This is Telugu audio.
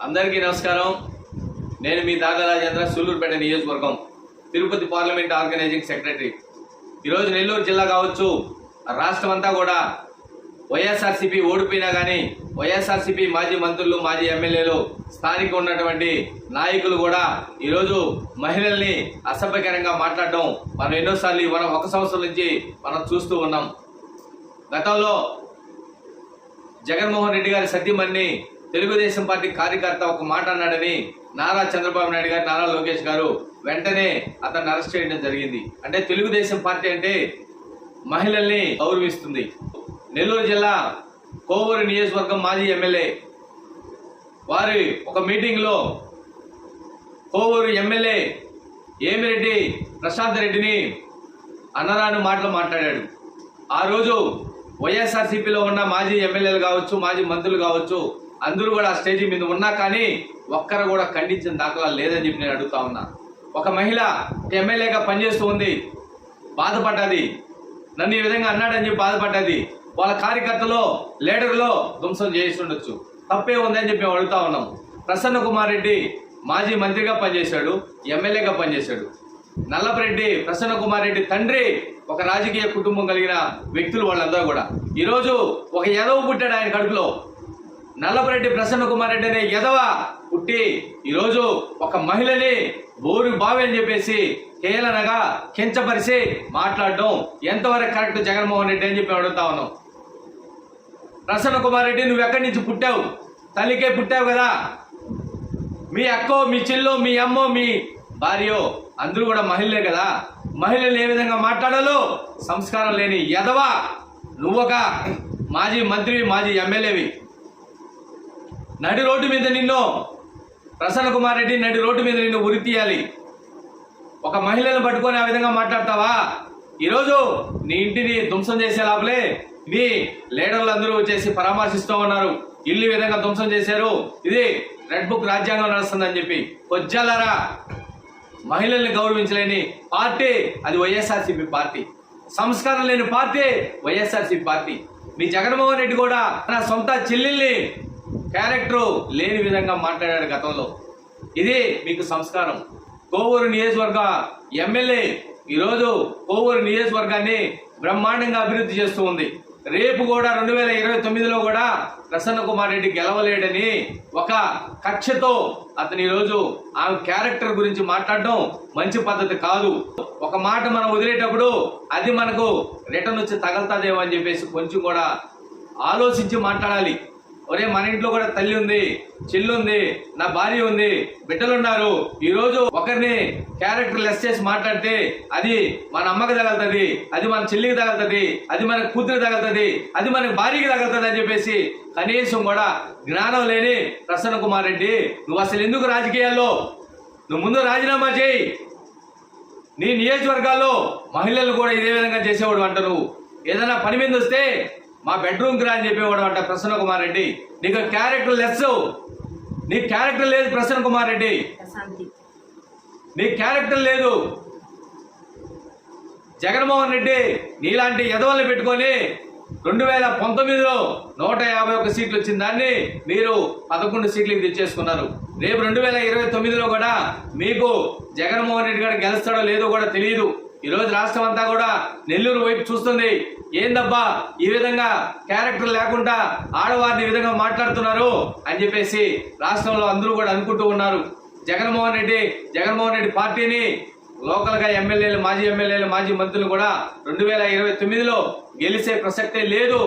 అందరికీ నమస్కారం. నేను మీ దాదా రాజేంద్ర సూలూరుపేట నియోజకవర్గం తిరుపతి పార్లమెంట్ ఆర్గనైజింగ్ సెక్రటరీ. ఈరోజు నెల్లూరు జిల్లా కావచ్చు రాష్ట్రం అంతా కూడా వైఎస్ఆర్సీపీ ఓడిపోయినా కానీ వైఎస్ఆర్సీపీ మాజీ మంత్రులు మాజీ ఎమ్మెల్యేలు స్థానిక ఉన్నటువంటి నాయకులు కూడా ఈరోజు మహిళల్ని అసభ్యకరంగా మాట్లాడడం మనం ఎన్నోసార్లు మనం ఒక సంవత్సరం నుంచి మనం చూస్తూ ఉన్నాం. గతంలో జగన్మోహన్ రెడ్డి గారి సత్యమణి తెలుగుదేశం పార్టీ కార్యకర్త ఒక మాట అన్నాడని నారా చంద్రబాబు నాయుడు గారు నారా లోకేష్ గారు వెంటనే అతన్ని అరెస్ట్ చేయడం జరిగింది. అంటే తెలుగుదేశం పార్టీ అంటే మహిళల్ని గౌరవిస్తుంది. నెల్లూరు జిల్లా కోవూరు నియోజకవర్గం మాజీ ఎమ్మెల్యే వారి ఒక మీటింగ్లో కోవూరు ఎమ్మెల్యే ఏమిరెడ్డి ప్రశాంత్ రెడ్డిని అన్నరాని మాటలు మాట్లాడాడు. ఆ రోజు వైఎస్ఆర్సీపీలో ఉన్న మాజీ ఎమ్మెల్యేలు కావచ్చు మాజీ మంత్రులు కావచ్చు అందరూ కూడా ఆ స్టేజీ మీద ఉన్నా కానీ ఒక్కరు కూడా ఖండించిన దాఖలా లేదని చెప్పి నేను అడుగుతా ఉన్నా. ఒక మహిళ ఎమ్మెల్యేగా పనిచేస్తూ ఉంది. బాధపడ్డది. నన్ను ఈ విధంగా అన్నాడని చెప్పి బాధపడ్డది. వాళ్ళ కార్యకర్తలో లీడర్లో ధ్వంసం చేసి ఉండొచ్చు. తప్పే ఉందని చెప్పి మేము అడుగుతా ఉన్నాం. ప్రసన్న కుమార్ రెడ్డి మాజీ మంత్రిగా పనిచేశాడు ఎమ్మెల్యేగా పనిచేశాడు. నల్లపరెడ్డి ప్రసన్న కుమార్ రెడ్డి తండ్రి ఒక రాజకీయ కుటుంబం కలిగిన వ్యక్తులు వాళ్ళందరూ కూడా. ఈరోజు ఒక ఎదవ పుట్టాడు ఆయన కడుపులో. నల్లపరెడ్డి ప్రసన్న కుమార్ రెడ్డి అనే ఎదవ పుట్టి ఈరోజు ఒక మహిళని బోరు బావి అని చెప్పేసి హేళనగా కించపరిచి మాట్లాడడం ఎంతవరకు కరెక్ట్ జగన్మోహన్ రెడ్డి అని చెప్పి అడుగుతా ఉన్నాం. ప్రసన్న కుమార్ రెడ్డి నువ్వు ఎక్కడి నుంచి పుట్టావు? తల్లికే పుట్టావు కదా. మీ అక్కో మీ చెల్లో మీ అమ్మో మీ భార్యో అందరూ కూడా మహిళలే కదా. మహిళలు ఏ విధంగా మాట్లాడాలో సంస్కారం లేని యదవ నువ్వొక మాజీ మంత్రి మాజీ ఎమ్మెల్యేవి. నడి రోడ్డు మీద నిన్ను ప్రసన్న కుమార్ రెడ్డి నడి రోడ్డు మీద నిన్ను ఉరి తీయాలి. ఒక మహిళను పట్టుకొని ఆ విధంగా మాట్లాడతావా? ఈరోజు నీ ఇంటిని ధ్వంసం చేసే లోపలే నీ లీడర్లు అందరూ వచ్చేసి పరామర్శిస్తూ ఉన్నారు. ఇల్లు విధంగా ధ్వంసం చేశారు. ఇది రెడ్ బుక్ రాజ్యాంగం నడుస్తుందని చెప్పి. కొజ్జాలరా మహిళల్ని గౌరవించలేని పార్టీ అది వైఎస్ఆర్సీపీ పార్టీ. సంస్కారం లేని పార్టీ వైఎస్ఆర్సీపీ పార్టీ. మీ జగన్మోహన్ రెడ్డి కూడా తన సొంత చెల్లెల్ని క్యారెక్టర్ లేని విధంగా మాట్లాడాడు గతంలో. ఇది మీకు సంస్కారం. కోవూరు నియోజకవర్గ ఎమ్మెల్యే ఈరోజు కోవూరు నియోజకవర్గాన్ని బ్రహ్మాండంగా అభివృద్ధి చేస్తూ ఉంది. రేపు కూడా రెండు వేల ఇరవై తొమ్మిదిలో కూడా ప్రసన్న కుమార్ రెడ్డి గెలవలేడని ఒక కక్షతో అతని ఈరోజు ఆమె క్యారెక్టర్ గురించి మాట్లాడడం మంచి పద్ధతి కాదు. ఒక మాట మనం వదిలేటప్పుడు అది మనకు రిటర్న్ వచ్చి తగలుతుందేమో అని చెప్పేసి కొంచెం కూడా ఆలోచించి మాట్లాడాలి. ఒరే మన ఇంట్లో కూడా తల్లి ఉంది చెల్లి ఉంది నా భార్య ఉంది బిడ్డలు ఉన్నారు ఈ ఒకరిని క్యారెక్టర్ లెస్ చేసి మాట్లాడితే అది మన అమ్మకి తగలుతుంది అది మన చెల్లికి తగలుతుంది అది మన కూతురికి తగలుతుంది అది మన భార్యకి తగలుతుంది అని చెప్పేసి కనీసం కూడా జ్ఞానం లేని ప్రసన్న కుమార్ రెడ్డి నువ్వు అసలు ఎందుకు రాజకీయాల్లో? నువ్వు ముందు రాజీనామా చేయి. నీ నియోజకవర్గాల్లో మహిళలు కూడా ఇదే విధంగా చేసేవాడు అంటారు. ఏదైనా పని మీద వస్తే మా బెడ్రూమ్కి రా అని చెప్పేవాడు అంట ప్రసన్న కుమార్ రెడ్డి. నీకు క్యారెక్టర్ లెస్ నీ క్యారెక్టర్ లేదు ప్రసన్న కుమార్ రెడ్డి. నీ క్యారెక్టర్ లేదు. జగన్మోహన్ రెడ్డి నీలాంటి ఎదవల్ని పెట్టుకొని రెండు వేల పంతొమ్మిదిలో నూట యాభై ఒక్క సీట్లు వచ్చిన దాన్ని మీరు పదకొండు సీట్లకి తెచ్చేసుకున్నారు. రేపు రెండు వేల ఇరవై తొమ్మిదిలో కూడా మీకు జగన్మోహన్ రెడ్డి గారు గెలుస్తాడో లేదో కూడా తెలియదు. ఈ రోజు రాష్ట్రం అంతా కూడా నెల్లూరు వైపు చూస్తుంది. ఏందబ్బా ఈ విధంగా క్యారెక్టర్ లేకుండా ఆడవారిని ఈ విధంగా మాట్లాడుతున్నారు అని చెప్పేసి రాష్ట్రంలో అందరూ కూడా అనుకుంటూ ఉన్నారు. జగన్మోహన్ రెడ్డి జగన్మోహన్ రెడ్డి పార్టీని లోకల్గా ఎమ్మెల్యేలు మాజీ ఎమ్మెల్యేలు మాజీ మంత్రులు కూడా రెండు వేల ఇరవై తొమ్మిదిలో గెలిచే ప్రసక్తే లేదు.